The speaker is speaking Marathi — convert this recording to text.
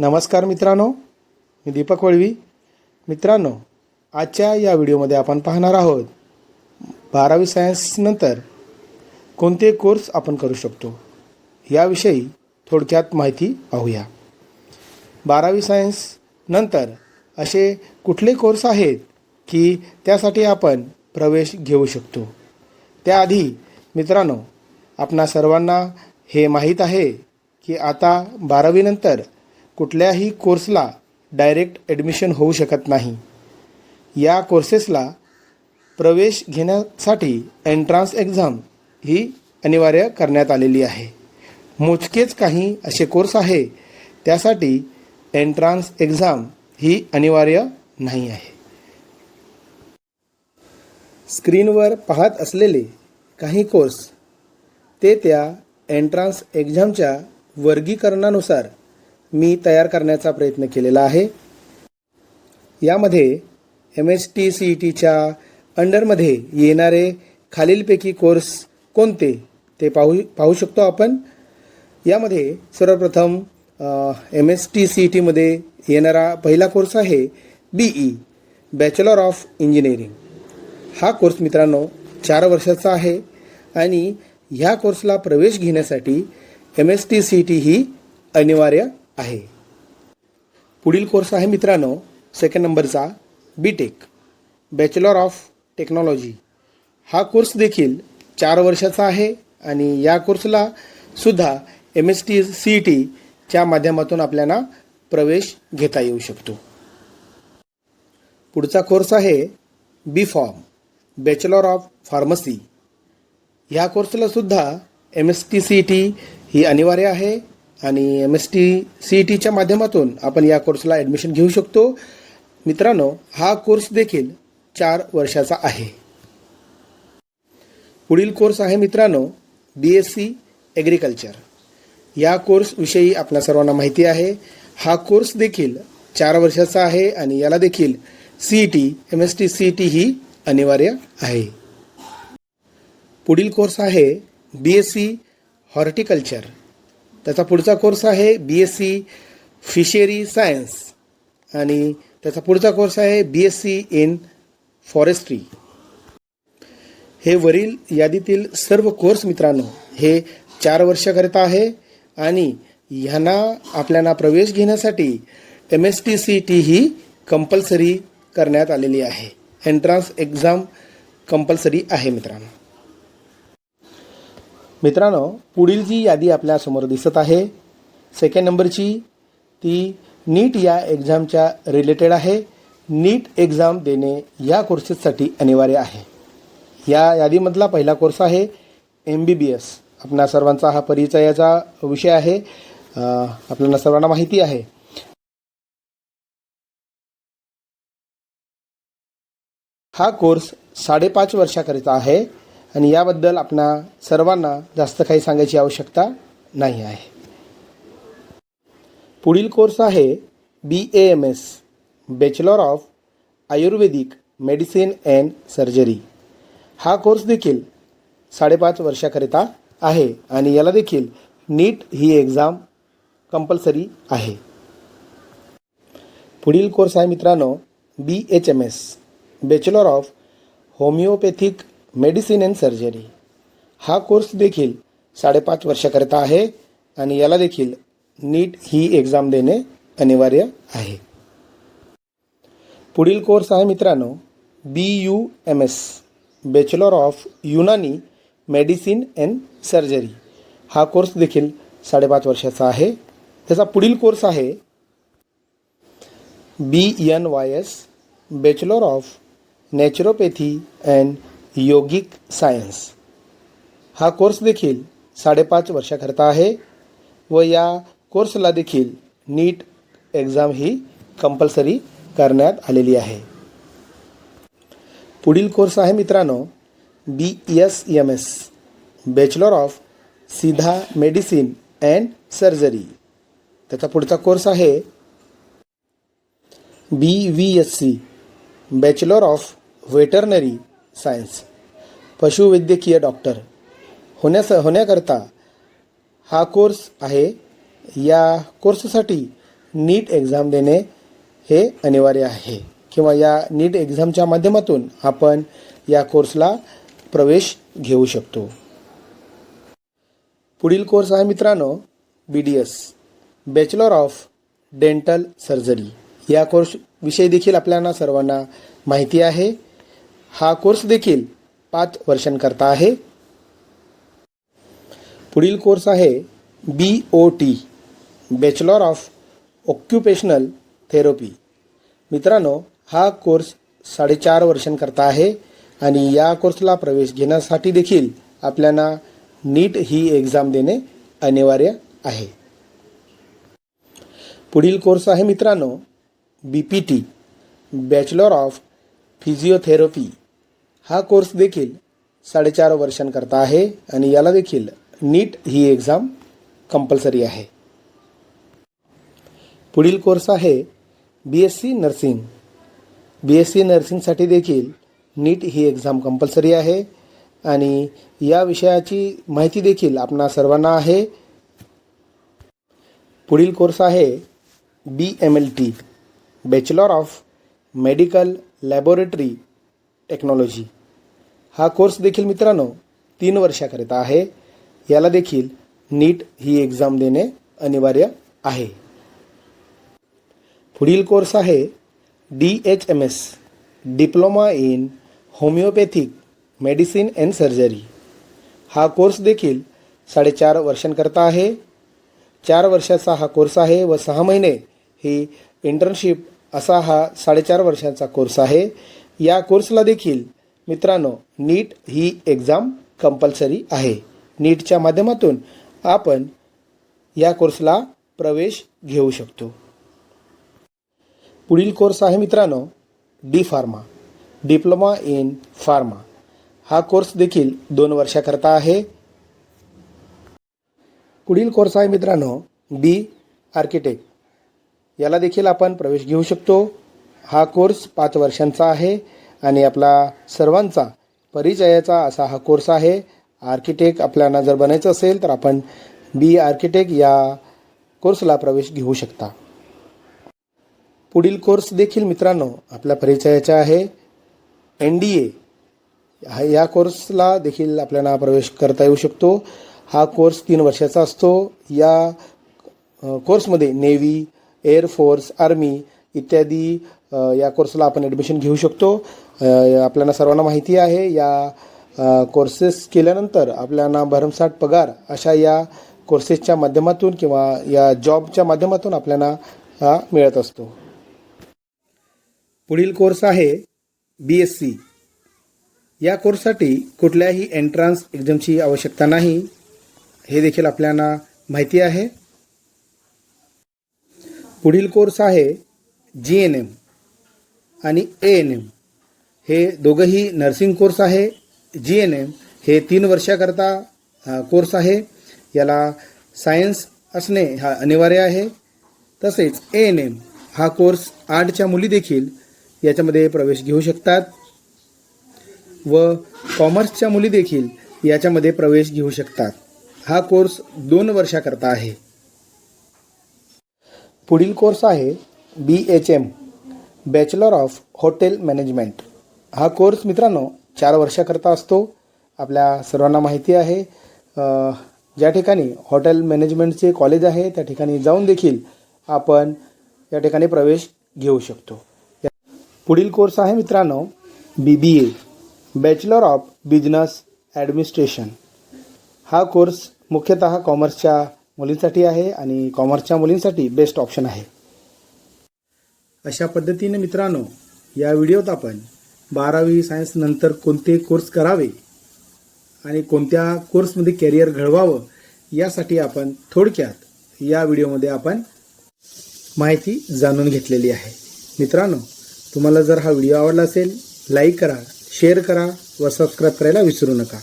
नमस्कार मित्रांनो मी दीपक वळवी. मित्रांनो आजच्या या व्हिडिओमध्ये आपण पाहणार आहोत बारावी सायन्सनंतर कोणते कोर्स आपण करू शकतो याविषयी थोडक्यात माहिती पाहूया. बारावी सायन्स नंतर असे कुठले कोर्स आहेत की त्यासाठी आपण प्रवेश घेऊ शकतो? त्याआधी मित्रांनो आपणा सर्वांना हे माहीत आहे की आता बारावीनंतर कुठल्याही कोर्सला डायरेक्ट ॲडमिशन होऊ शकत नाही. या कोर्सेसला प्रवेश घेण्यासाठी एंट्रान्स एक्झाम ही अनिवार्य करण्यात आलेली आहे. मोजकेच काही असे कोर्स आहे त्यासाठी एंट्रान्स एक्झाम ही अनिवार्य नाही आहे. स्क्रीनवर पाहत असलेले काही कोर्स ते त्या एंट्रान्स एक्झामच्या वर्गीकरणानुसार मी तयार करण्याचा प्रयत्न केलेला आहे. यामध्ये M S T C E टीच्या अंडरमध्ये येणारे खालीलपैकी कोर्स कोणते ते पाहू पाहू शकतो आपण. यामध्ये सर्वप्रथम M S T C E टीमध्ये येणारा पहिला कोर्स आहे B E bachelor of engineering हा कोर्स मित्रांनो चार वर्षाचा आहे आणि ह्या कोर्सला प्रवेश घेण्यासाठी M S T C E T ही अनिवार्य आहे. पुढील कोर्स आहे मित्रांनो सेकंड नंबरचा B tech bachelor of technology हा कोर्स देखील चार वर्षाचा आहे आणि या कोर्सला सुद्धा M S T C E टीच्या माध्यमातून आपल्याला प्रवेश घेता येऊ शकतो. पुढचा कोर्स आहे B pharm bachelor of pharmacy ह्या कोर्सला सुद्धा M S T C E T ही अनिवार्य आहे. आणि M S T C E टीच्या माध्यमातून आपण या कोर्सला ॲडमिशन घेऊ शकतो. मित्रांनो हा कोर्स देखील चार वर्षाचा आहे. पुढील कोर्स आहे मित्रांनो बी एस सी ॲग्रिकल्चर या कोर्सविषयी आपल्या सर्वांना माहिती आहे. हा कोर्स देखील चार वर्षाचा आहे आणि याला देखील C E T M S T C E T ही अनिवार्य आहे. पुढील कोर्स आहे बी एस सी हॉर्टिकल्चर त्याचा पुढचा कोर्स आहे B S C fishery science आणि त्याचा पुढचा कोर्स आहे B S C in forestry हे वरील यादीतील सर्व कोर्स मित्रांनो हे चार वर्षाकरिता आहे आणि ह्यांना आपल्याला प्रवेश घेण्यासाठी M S T C T ही कंपल्सरी करण्यात आलेली आहे. एंट्रान्स एक्झाम कंपल्सरी आहे मित्रांनो. मित्रांनो पुढील जी यादी आपल्यासमोर दिसत आहे सेकंड नंबरची ती नीट या एक्झामच्या रिलेटेड आहे. नीट एक्झाम देणे या कोर्सेससाठी अनिवार्य आहे. या यादीमधला पहिला कोर्स आहे एम बी बी एस आपणा सर्वांचा हा परिचयाचा विषय आहे. आपल्याला सर्वांना माहिती आहे. हा कोर्स साडेपाच वर्षाकरिता आहे. आणि याबद्दल आपणा सर्वांना जास्त काही सांगायची आवश्यकता नाही आहे. पुढील कोर्स आहे B A M S bachelor of Ayurvedic medicine and surgery हा कोर्स देखील साडेपाच वर्षाकरिता आहे आणि याला देखील नीट ही एक्झाम कंपल्सरी आहे. पुढील कोर्स आहे मित्रांनो B H M S bachelor of homeopathic medicine and surgery. हा कोर्स देखील साडेपाच वर्षाकरिता आहे आणि याला देखील नीट ही एक्झाम देणे अनिवार्य आहे. पुढील कोर्स आहे मित्रांनो B U M S bachelor of Unani medicine and surgery हा कोर्स देखील साडेपाच वर्षाचा आहे. त्याचा पुढील कोर्स आहे B N Y S bachelor of naturopathy and yogic science. हा कोर्स देखील साडेपाच वर्षाकरता आहे व या कोर्सला देखील नीट एक्झाम ही कंपल्सरी करण्यात आलेली आहे. पुढील कोर्स आहे मित्रांनो B S M S bachelor of Siddha medicine and surgery त्याचा पुढचा कोर्स आहे B V S C bachelor of veterinary science. पशुवैद्यकीय डॉक्टर. होण्यास होण्याकरता हा कोर्स आहे. या कोर्ससाठी नीट एक्झाम देणे हे अनिवार्य आहे. किंवा या नीट एक्झामच्या माध्यमातून आपण या कोर्सला प्रवेश घेऊ शकतो. पुढील कोर्स आहे मित्रांनो B D S bachelor of dental surgery या कोर्स विषयी देखील आपल्याला सर्वांना माहिती आहे. हा कोर्स देखील पाच वर्षांकरता आहे. पुढील कोर्स आहे B O T bachelor of occupational therapy मित्रांनो हा कोर्स साडेचार वर्षांकरता आहे आणि या कोर्सला प्रवेश घेण्यासाठी देखील आपल्याला नीट ही एक्झाम देणे अनिवार्य आहे. पुढील कोर्स आहे मित्रांनो B P T bachelor of physiotherapy हा कोर्स देखील साडेचार वर्षांकरता आहे आणि याला देखील नीट ही एक्झाम कंपल्सरी आहे. पुढील कोर्स आहे B S C nursing B S C नर्सिंगसाठी देखील नीट ही एक्झाम कंपल्सरी आहे आणि या विषयाची माहिती देखील आपणा सर्वांना आहे. पुढील कोर्स आहे B M L T bachelor of medical laboratory technology. हा कोर्स देखील मित्रांनो तीन वर्षाकरिता आहे. याला देखील नीट ही एक्झाम देणे अनिवार्य आहे. पुढील कोर्स आहे D H M S diploma in homeopathic medicine and surgery. हा कोर्स देखील साडेचार वर्षांकरता आहे. चार वर्षाचा हा कोर्स आहे व सहा महिने ही इंटर्नशिप असा हा साडेचार वर्षांचा कोर्स आहे. या कोर्सला देखील मित्रांनो नीट ही एक्झाम कंपल्सरी आहे. नीटच्या माध्यमातून आपण या कोर्सला प्रवेश घेऊ शकतो. पुढील कोर्स आहे मित्रांनो D pharma diploma in pharma हा कोर्स देखील दोन वर्षाकरता आहे. पुढील कोर्स आहे मित्रांनो बी आर्किटेक्ट याला देखील आपण प्रवेश घेऊ शकतो. हा कोर्स पाच वर्षांचा आहे आणि आपला सर्वांचा परिचयाचा असा हा कोर्स आहे. आर्किटेक्ट आपल्याला जर बनायचं असेल तर आपण बी आर्किटेक्ट या कोर्सला प्रवेश घेऊ शकता. पुढील कोर्स देखील मित्रांनो आपल्या परिचयाचा आहे. एन डी ए या कोर्सला देखील आपल्याला प्रवेश करता येऊ शकतो. हा कोर्स तीन वर्षाचा असतो. या कोर्समध्ये नेव्ही एअरफोर्स आर्मी इत्यादी या कोर्सला आपण ॲडमिशन घेऊ शकतो. आपल्याला सर्वांना माहिती आहे या कोर्सेस केल्यानंतर आपल्याला भरमसाठ पगार अशा या कोर्सेसच्या माध्यमातून किंवा या जॉबच्या माध्यमातून आपल्याला हा मिळत असतो. पुढील कोर्स आहे बी एस सी या कोर्ससाठी कुठल्याही एंट्रन्स एक्झामची आवश्यकता नाही. हे देखील आपल्याला माहिती आहे. पुढील कोर्स आहे जी एन एम आणि ए एन एम हे दोघंही नर्सिंग कोर्स आहे. जी एन एम हे तीन वर्षाकरता कोर्स आहे. याला सायन्स असणे हा अनिवार्य आहे. तसेच ए एन एम हा कोर्स आर्टच्या मुली देखील याच्यामध्ये प्रवेश घेऊ शकतात. व कॉमर्सच्या मुली देखील याच्यामध्ये प्रवेश घेऊ शकतात. हा कोर्स दोन वर्षाकरता आहे. पुढील कोर्स आहे B H M bachelor of hotel management हा कोर्स मित्रांनो चार वर्षाकरता असतो. आपल्या सर्वांना माहिती आहे. ज्या ठिकाणी हॉटेल मॅनेजमेंटचे कॉलेज आहे त्या ठिकाणी जाऊन देखील आपण या ठिकाणी प्रवेश घेऊ शकतो. पुढील कोर्स आहे मित्रांनो B B A bachelor of business administration हा कोर्स मुख्यतः कॉमर्सच्या मुलींसाठी आहे आणि कॉमर्सच्या मुलींसाठी बेस्ट ऑप्शन आहे. अशा पद्धतीने मित्रांनो या व्हिडिओत आपण बारावी सायन्स नंतर कोणते कोर्स करावे आणि कोणत्या कोर्समध्ये कॅरियर घडवावं यासाठी आपण थोडक्यात या व्हिडिओमध्ये आपण माहिती जाणून घेतलेली आहे. मित्रांनो तुम्हाला जर हा व्हिडिओ आवडला असेल लाईक करा शेअर करा व सबस्क्राईब करायला विसरू नका.